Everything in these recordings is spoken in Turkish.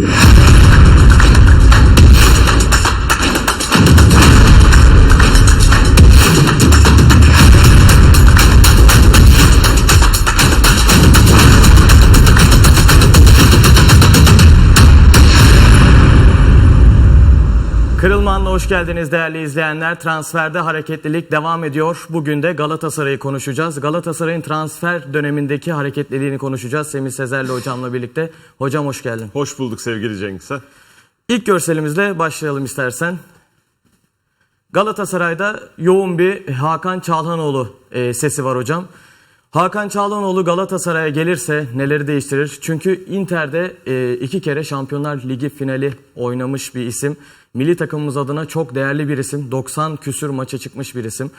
Yeah. Geldiniz değerli izleyenler. Transferde hareketlilik devam ediyor. Bugün de Galatasaray'ı konuşacağız. Galatasaray'ın transfer dönemindeki hareketliliğini konuşacağız. Semih Sezer'le hocamla birlikte. Hocam hoş geldin. Hoş bulduk sevgili Cengiz. Ha? İlk görselimizle başlayalım istersen. Galatasaray'da yoğun bir Hakan Çalhanoğlu e, sesi var hocam. Hakan Çalhanoğlu Galatasaray'a gelirse neleri değiştirir? Çünkü Inter'de e, iki kere Şampiyonlar Ligi finali oynamış bir isim. Milli takımımız adına çok değerli bir isim. 90 küsür maça çıkmış bir isim.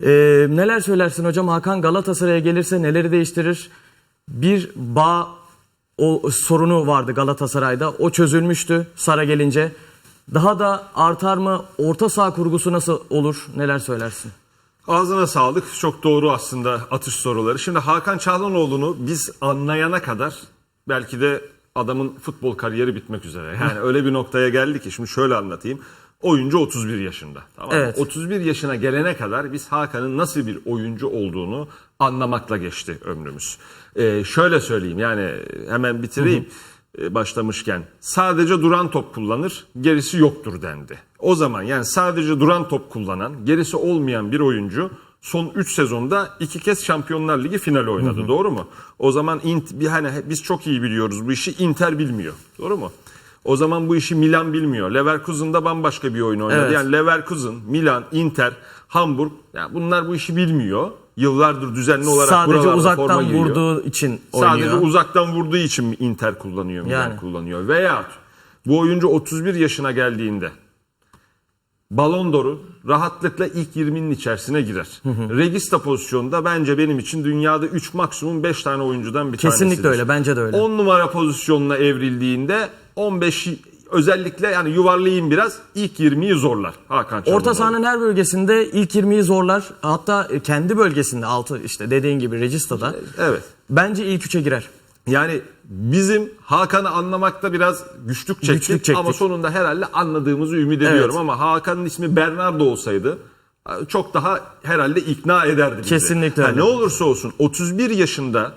E, neler söylersin hocam? Hakan Galatasaray'a gelirse neleri değiştirir? Bir bağ o sorunu vardı Galatasaray'da. O çözülmüştü Sara gelince. Daha da artar mı? Orta saha kurgusu nasıl olur? Neler söylersin? Ağzına sağlık. Çok doğru aslında atış soruları. Şimdi Hakan Çalhanoğlu'nu biz anlayana kadar belki de adamın futbol kariyeri bitmek üzere. Yani öyle bir noktaya geldi ki şimdi şöyle anlatayım. Oyuncu 31 yaşında. Tamam mı? Evet. 31 yaşına gelene kadar biz Hakan'ın nasıl bir oyuncu olduğunu anlamakla geçti ömrümüz. Ee, şöyle söyleyeyim yani hemen bitireyim. Ee, başlamışken sadece duran top kullanır gerisi yoktur dendi. O zaman yani sadece duran top kullanan gerisi olmayan bir oyuncu son 3 sezonda iki kez Şampiyonlar Ligi finali oynadı doğru mu? O zaman int, bir hani biz çok iyi biliyoruz bu işi Inter bilmiyor doğru mu? O zaman bu işi Milan bilmiyor. Leverkusen'da bambaşka bir oyun oynadı. Evet. Yani Leverkusen, Milan, Inter, Hamburg yani bunlar bu işi bilmiyor. Yıllardır düzenli olarak Sadece uzaktan vurduğu için oynuyor. Sadece uzaktan vurduğu için Inter kullanıyor, Milan Yani. kullanıyor. Veya bu oyuncu 31 yaşına geldiğinde Ballon d'Or'u rahatlıkla ilk 20'nin içerisine girer. Regista pozisyonda bence benim için dünyada 3 maksimum 5 tane oyuncudan bir Kesinlikle tanesidir. öyle. Bence de öyle. 10 numara pozisyonuna evrildiğinde 15 özellikle yani yuvarlayayım biraz ilk 20'yi zorlar Hakan Çalhanoğlu. Orta sahanın her bölgesinde ilk 20'yi zorlar. Hatta kendi bölgesinde altı işte dediğin gibi Regista'da. Evet. Bence ilk 3'e girer. Yani bizim Hakan'ı anlamakta biraz güçlük çektik, Güçlük çektik. ama sonunda herhalde anladığımızı ümit ediyorum Evet. ama Hakan'ın ismi Bernardo olsaydı çok daha herhalde ikna ederdi bizi. Kesinlikle öyle. ne olursa olsun 31 yaşında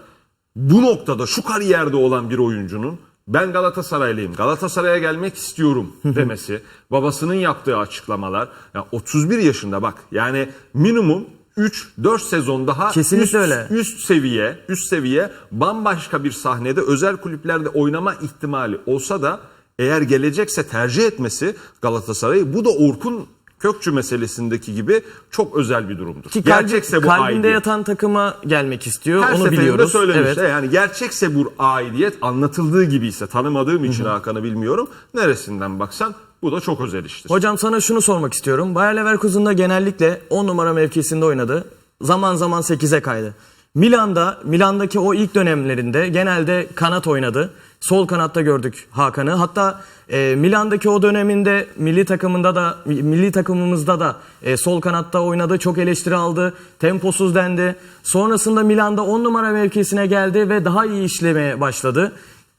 bu noktada şu kariyerde olan bir oyuncunun ben Galatasaraylıyım, Galatasaray'a gelmek istiyorum demesi, babasının yaptığı açıklamalar, ya 31 yaşında bak yani minimum 3-4 sezon daha Kesinlikle üst, öyle. üst seviye, üst seviye bambaşka bir sahnede özel kulüplerde oynama ihtimali olsa da eğer gelecekse tercih etmesi Galatasaray'ı bu da Orkun Kökçü meselesindeki gibi çok özel bir durumdur. Ki kalbi, gerçekse bu kalbinde aidiyet. yatan takıma gelmek istiyor. Her Onu seferinde biliyoruz. söylemiş. Evet. Yani gerçekse bu aidiyet anlatıldığı gibi ise tanımadığım için Hakan'ı bilmiyorum. Neresinden baksan bu da çok özel iştir. Hocam sana şunu sormak istiyorum. Bayer Leverkusen'da genellikle 10 numara mevkisinde oynadı. Zaman zaman 8'e kaydı. Milan'da, Milan'daki o ilk dönemlerinde genelde kanat oynadı. Sol kanatta gördük Hakan'ı. Hatta e, Milan'daki o döneminde milli takımında da milli takımımızda da e, sol kanatta oynadı. Çok eleştiri aldı. Temposuz dendi. Sonrasında Milan'da 10 numara mevkisine geldi ve daha iyi işlemeye başladı.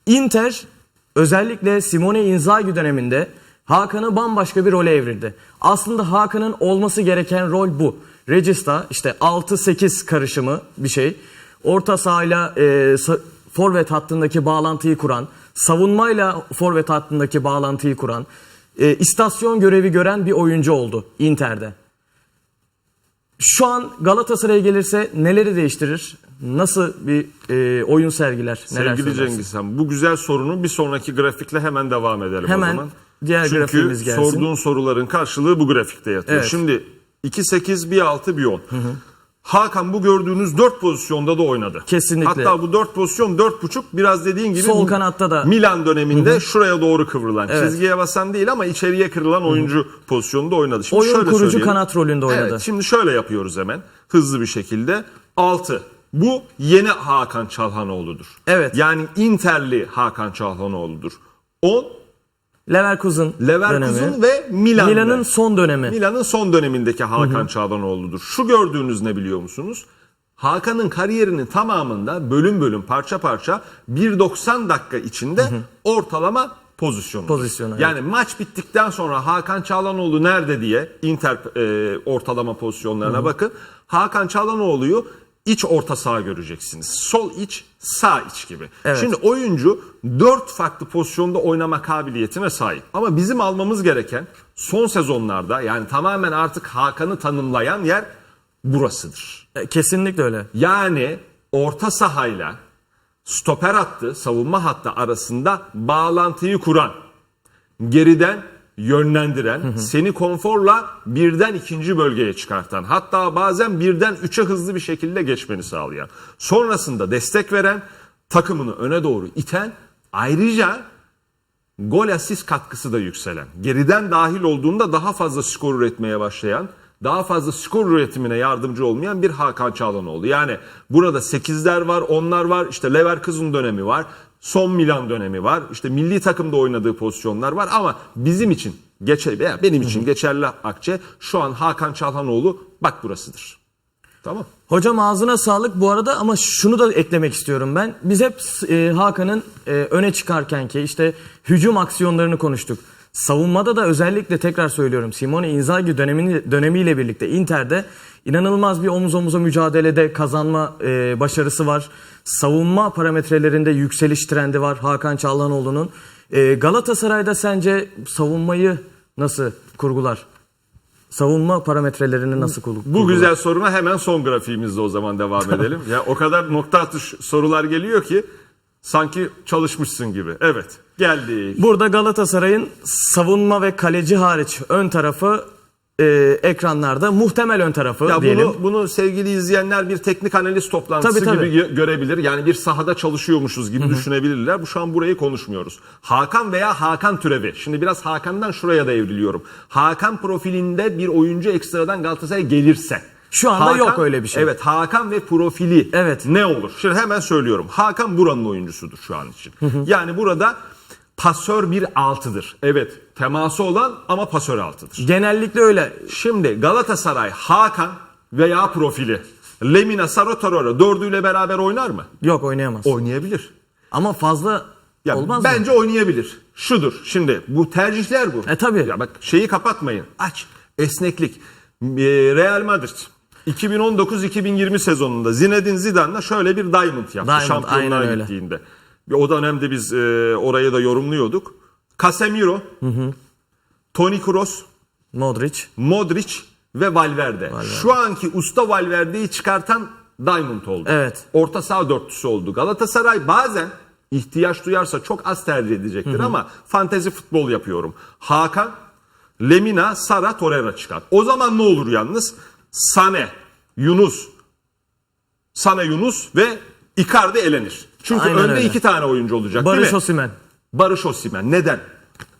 Inter özellikle Simone Inzaghi döneminde Hakan'ı bambaşka bir role evirdi. Aslında Hakan'ın olması gereken rol bu. Regista işte 6-8 karışımı bir şey. Orta sahayla e, forvet hattındaki bağlantıyı kuran, savunmayla forvet hattındaki bağlantıyı kuran, e, istasyon görevi gören bir oyuncu oldu Inter'de. Şu an Galatasaray'a gelirse neleri değiştirir? Nasıl bir e, oyun sergiler? Sevgili? Cengiz bu güzel sorunu bir sonraki grafikle hemen devam edelim Hemen o zaman. Diğer Çünkü grafiğimiz gelsin. sorduğun soruların karşılığı bu grafikte yatıyor. Evet. Şimdi 2-8, 1-6, 1-10. Hakan bu gördüğünüz 4 pozisyonda da oynadı. Kesinlikle. Hatta bu 4 pozisyon 4.5 biraz dediğin gibi Sol kanatta da. Milan döneminde şuraya doğru kıvrılan, Evet. çizgiye basan değil ama içeriye kırılan oyuncu pozisyonunda oynadı. Şimdi Oyun şöyle kurucu söyleyelim. kanat rolünde oynadı. Evet, şimdi şöyle yapıyoruz hemen hızlı bir şekilde. 6. Bu yeni Hakan Çalhanoğlu'dur. Evet. Yani Interli Hakan Çalhanoğlu'dur. 10 Leverkusen, Leverkusen dönemi. ve Milan. Milan'ın son dönemi. Milan'ın son dönemindeki Hakan Çalhanoğlu'dur. Şu gördüğünüz ne biliyor musunuz? Hakan'ın kariyerinin tamamında bölüm bölüm parça parça 1.90 dakika içinde ortalama pozisyonu. Pozisyonu, evet. Yani maç bittikten sonra Hakan Çağlanoğlu nerede diye Inter e, ortalama pozisyonlarına bakın. Hakan Çağlanoğlu'yu iç orta saha göreceksiniz. Sol iç, sağ iç gibi. Evet. Şimdi oyuncu dört farklı pozisyonda oynama kabiliyetine sahip. Ama bizim almamız gereken son sezonlarda yani tamamen artık Hakan'ı tanımlayan yer burasıdır. E, Kesinlikle öyle. Yani orta sahayla stoper hattı, savunma hattı arasında bağlantıyı kuran, geriden yönlendiren, seni konforla birden ikinci bölgeye çıkartan, hatta bazen birden üçe hızlı bir şekilde geçmeni sağlayan, sonrasında destek veren, takımını öne doğru iten, ayrıca gol asist katkısı da yükselen, geriden dahil olduğunda daha fazla skor üretmeye başlayan, daha fazla skor üretimine yardımcı olmayan bir Hakan Çalhanoğlu. Yani burada 8'ler var, 10'lar var, işte Leverkusen dönemi var, son Milan dönemi var, işte milli takımda oynadığı pozisyonlar var ama bizim için geçerli, veya benim için geçerli Akçe şu an Hakan Çalhanoğlu bak burasıdır. Tamam. Hocam ağzına sağlık bu arada ama şunu da eklemek istiyorum ben. Biz hep e, Hakan'ın e, öne çıkarken ki işte hücum aksiyonlarını konuştuk. Savunmada da özellikle tekrar söylüyorum Simone Inzaghi dönemini, dönemiyle birlikte Inter'de inanılmaz bir omuz omuza mücadelede kazanma e, başarısı var. Savunma parametrelerinde yükseliş trendi var Hakan Çalhanoğlu'nun. E, Galatasaray'da sence savunmayı nasıl kurgular? Savunma parametrelerini nasıl kurgular? Bu güzel soruna hemen son grafiğimizde o zaman devam edelim. Ya o kadar nokta atış sorular geliyor ki sanki çalışmışsın gibi. Evet. Geldik. Burada Galatasaray'ın savunma ve kaleci hariç ön tarafı e, ekranlarda muhtemel ön tarafı Ya diyelim. bunu bunu sevgili izleyenler bir teknik analiz toplantısı Tabii, tabii. gibi gö- görebilir. Yani bir sahada çalışıyormuşuz gibi düşünebilirler. Bu şu an burayı konuşmuyoruz. Hakan veya Hakan türevi. Şimdi biraz Hakan'dan şuraya da evriliyorum. Hakan profilinde bir oyuncu ekstradan Galatasaray'a gelirse. Şu anda yok öyle bir şey. Evet Hakan ve profili Evet. ne olur? Şimdi hemen söylüyorum. Hakan buranın oyuncusudur şu an için. Yani burada pasör bir altıdır. Evet teması olan ama pasör altıdır. Genellikle öyle. Şimdi Galatasaray Hakan veya profili Lemina Sarotarora dördüyle beraber oynar mı? Yok oynayamaz. Oynayabilir. Ama fazla Ya olmaz bence mı? oynayabilir. Şudur. Şimdi bu tercihler bu. E, tabii. Ya bak şeyi kapatmayın. Aç. Esneklik. Ee, Real Madrid 2019-2020 sezonunda Zinedine Zidane'la şöyle bir diamond yaptı Diamond, şampiyonluğa aynen öyle. O dönemde biz e, orayı da yorumluyorduk. Casemiro, Toni Kroos, Modric. Modric ve Valverde. Şu anki usta Valverde'yi çıkartan Diamond oldu. Evet. Orta saha dörtlüsü oldu. Galatasaray bazen ihtiyaç duyarsa çok az tercih edecektir ama fantezi futbol yapıyorum. Hakan, Lemina, Sara, Torreira çıkar. O zaman ne olur yalnız? Sane, Yunus, Sane Yunus ve Icardi elenir. Çünkü Aynen önde öyle. iki tane oyuncu olacak değil Barış mi? Osimhen. Barış Osimhen. Neden?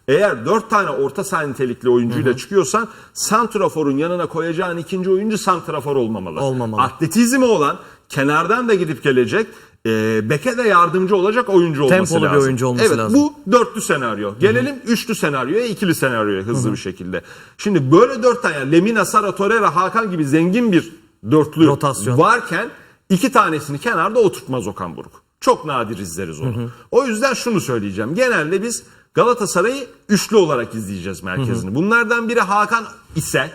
Eğer dört tane orta saha nitelikli oyuncuyla çıkıyorsan Santrafor'un yanına koyacağın ikinci oyuncu Santrafor olmamalı. Olmamalı. Atletizmi olan, kenardan da gidip gelecek, e, beke de yardımcı olacak oyuncu olması Tempolu bir lazım. oyuncu olması evet, lazım. Bu dörtlü senaryo. Gelelim üçlü senaryoya, ikili senaryoya hızlı bir şekilde. Şimdi böyle dört tane yani Lemina, Sara, Torreira, Hakan gibi zengin bir dörtlü Rotasyon. varken iki tanesini kenarda oturtmaz Okan Buruk. Çok nadir izleriz onu. O yüzden şunu söyleyeceğim. Genelde biz Galatasaray'ı üçlü olarak izleyeceğiz merkezini. Bunlardan biri Hakan ise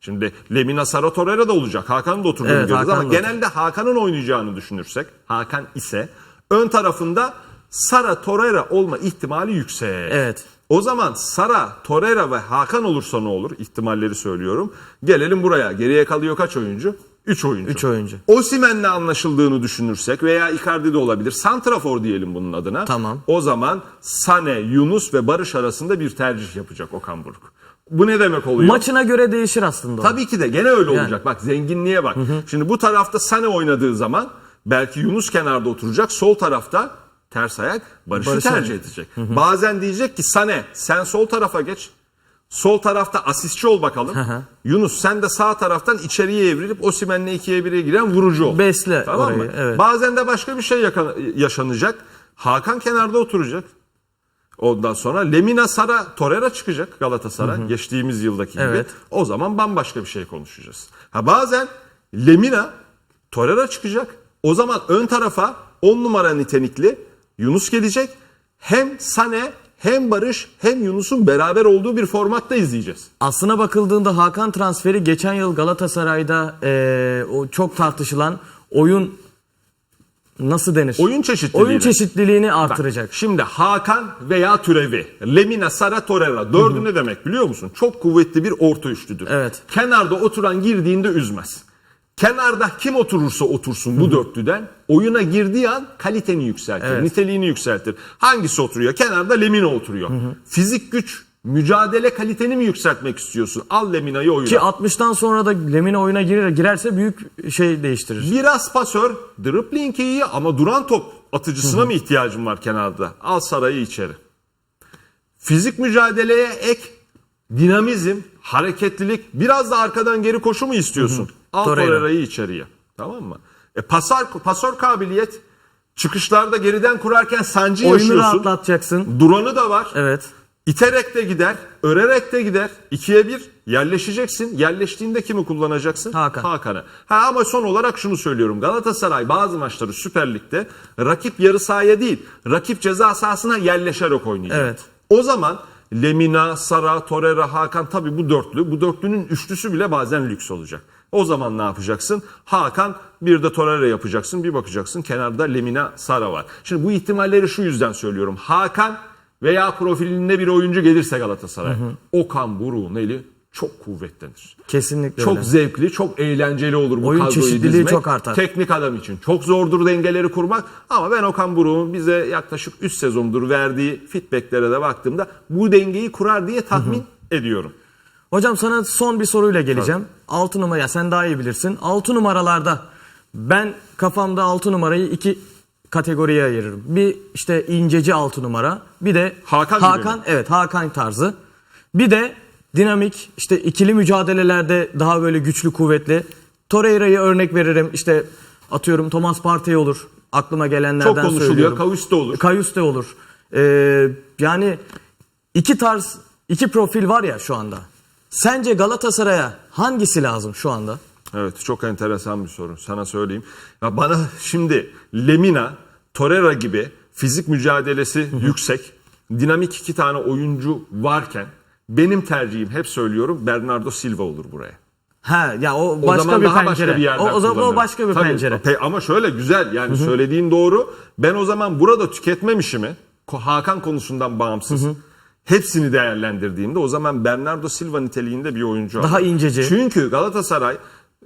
şimdi Lemina Sara Torreira da olacak. Hakan'ın da oturduğunu Evet, görüyoruz Hakan ama da genelde Hakan'ın oynayacağını düşünürsek Hakan ise ön tarafında Sara Torreira olma ihtimali yüksek. Evet. O zaman Sara, Torreira ve Hakan olursa ne olur? İhtimalleri söylüyorum. Gelelim buraya. Geriye kalıyor kaç oyuncu? 3 oyuncu. Üç oyuncu. Osimhen'le anlaşıldığını düşünürsek veya Icardi de olabilir. Santrafor diyelim bunun adına. Tamam. O zaman Sane, Yunus ve Barış arasında bir tercih yapacak Okan Buruk. Bu ne demek oluyor? Maçına göre değişir aslında. o. Tabii ki de gene öyle olacak. Bak zenginliğe bak. Şimdi bu tarafta Sane oynadığı zaman belki Yunus kenarda oturacak. Sol tarafta ters ayak Barış'ı Barış'ı tercih edecek. Bazen diyecek ki Sane sen sol tarafa geç. Sol tarafta asistçi ol bakalım. Yunus sen de sağ taraftan içeriye evrilip Osimhen'le ikiye 1'e giren vurucu ol. Besle Tamam orayı, mı? evet. Bazen de başka bir şey yaka- yaşanacak. Hakan kenarda oturacak. Ondan sonra Lemina Sara Torreira çıkacak Galatasaray geçtiğimiz yıldaki gibi. Evet. O zaman bambaşka bir şey konuşacağız. Ha bazen Lemina Torreira çıkacak. O zaman ön tarafa 10 numara nitelikli Yunus gelecek. Hem Sane hem Barış hem Yunus'un beraber olduğu bir formatta izleyeceğiz. Aslına bakıldığında Hakan transferi geçen yıl Galatasaray'da eee, o çok tartışılan oyun nasıl denir? Oyun çeşitliliği. Oyun çeşitliliğini artıracak. Şimdi Hakan veya Türevi, Lemina, Sara, Torreira dördü ne demek biliyor musun? Çok kuvvetli bir orta üçlüdür. Evet. Kenarda oturan girdiğinde üzmez. Kenarda kim oturursa otursun bu dörtlüden oyuna girdiği an kaliteni yükseltir, Evet. niteliğini yükseltir. Hangisi oturuyor? Kenarda Lemina oturuyor. Fizik güç, mücadele kaliteni mi yükseltmek istiyorsun? Al Lemina'yı oyuna. Ki 60'tan sonra da Lemina oyuna girer, girerse büyük şey değiştirir. Biraz pasör, dribbling iyi ama duran top atıcısına mı ihtiyacın var kenarda? Al Saray'ı içeri. Fizik mücadeleye ek dinamizm, hareketlilik, biraz da arkadan geri koşu mu istiyorsun? Al Torreira. Torreira'yı içeriye. Tamam mı? E pasar, pasör kabiliyet, çıkışlarda geriden kurarken sancı Oyunu yaşıyorsun. rahatlatacaksın. Duranı da var. Evet. İterek de gider, örerek de gider. İkiye bir yerleşeceksin. Yerleştiğinde kimi kullanacaksın? Hakan. Hakan'ı. Ha ama son olarak şunu söylüyorum. Galatasaray bazı maçları Süper Lig'de rakip yarı sahaya değil, rakip ceza sahasına yerleşerek oynayacak. Evet. O zaman Lemina, Sara, Torreira, Hakan tabii bu dörtlü. Bu dörtlünün üçlüsü bile bazen lüks olacak. O zaman ne yapacaksın? Hakan bir de Torreira yapacaksın. Bir bakacaksın kenarda Lemina, Sara var. Şimdi bu ihtimalleri şu yüzden söylüyorum. Hakan veya profilinde bir oyuncu gelirse Galatasaray. Okan Buruk'un eli çok kuvvetlenir. Kesinlikle Çok öyle. zevkli, çok eğlenceli olur bu Oyun kadroyu çeşitliliği dizmek. çok artar. Teknik adam için çok zordur dengeleri kurmak ama ben Okan Buruk'un bize yaklaşık 3 sezondur verdiği feedbacklere de baktığımda bu dengeyi kurar diye tahmin ediyorum. Hocam sana son bir soruyla geleceğim. 6 numara ya sen daha iyi bilirsin. 6 numaralarda ben kafamda 6 numarayı iki kategoriye ayırırım. Bir işte inceci 6 numara, bir de Hakan Hakan evet Hakan tarzı. Bir de dinamik işte ikili mücadelelerde daha böyle güçlü kuvvetli. Torreira'yı örnek veririm. İşte atıyorum Thomas Partey olur. Aklıma gelenlerden Çok konuşuluyor. söylüyorum. Da olur. Kayus da olur. Ee, yani iki tarz, iki profil var ya şu anda. Sence Galatasaray'a hangisi lazım şu anda? Evet çok enteresan bir soru sana söyleyeyim. Ya bana şimdi Lemina, Torreira gibi fizik mücadelesi yüksek, dinamik iki tane oyuncu varken benim tercihim hep söylüyorum Bernardo Silva olur buraya. Ha ya o O başka zaman bir daha pencere. başka bir yerden o, o zaman o başka bir Tabii, pencere. pe- ama şöyle güzel yani söylediğin doğru. Ben o zaman burada tüketmemişimi Hakan konusundan bağımsız hepsini değerlendirdiğimde o zaman Bernardo Silva niteliğinde bir oyuncu Daha alırım. inceci. Çünkü Galatasaray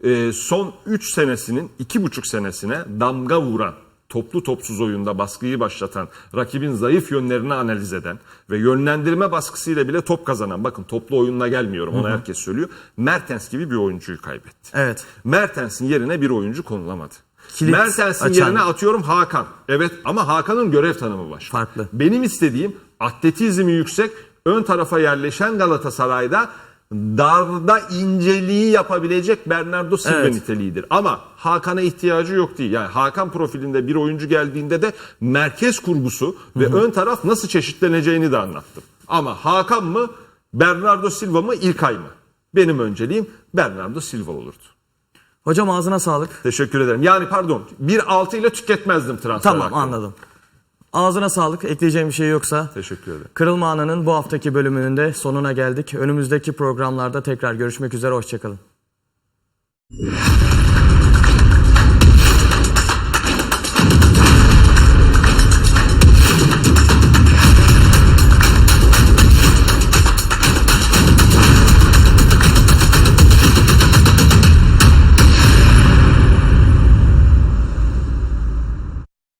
e, son 3 senesinin 2,5 senesine damga vuran toplu topsuz oyunda baskıyı başlatan, rakibin zayıf yönlerini analiz eden ve yönlendirme baskısıyla bile top kazanan, bakın toplu oyunla gelmiyorum ona herkes söylüyor. Mertens gibi bir oyuncuyu kaybetti. Evet. Mertens'in yerine bir oyuncu konulamadı. Kilit Mertens'in açan. yerine atıyorum Hakan. Evet ama Hakan'ın görev tanımı var. Farklı. Benim istediğim atletizmi yüksek, ön tarafa yerleşen Galatasaray'da darda inceliği yapabilecek Bernardo Silva Evet. niteliğidir. Ama Hakan'a ihtiyacı yok değil. Yani Hakan profilinde bir oyuncu geldiğinde de merkez kurgusu ve ön taraf nasıl çeşitleneceğini de anlattım. Ama Hakan mı, Bernardo Silva mı, İlkay mı? Benim önceliğim Bernardo Silva olurdu. Hocam ağzına sağlık. Teşekkür ederim. Yani pardon 1.6 ile tüketmezdim transfer Tamam hakkını. anladım. Ağzına sağlık. Ekleyeceğim bir şey yoksa. Teşekkür ederim. Kırılma Ana'nın bu haftaki bölümünün de sonuna geldik. Önümüzdeki programlarda tekrar görüşmek üzere. Hoşçakalın.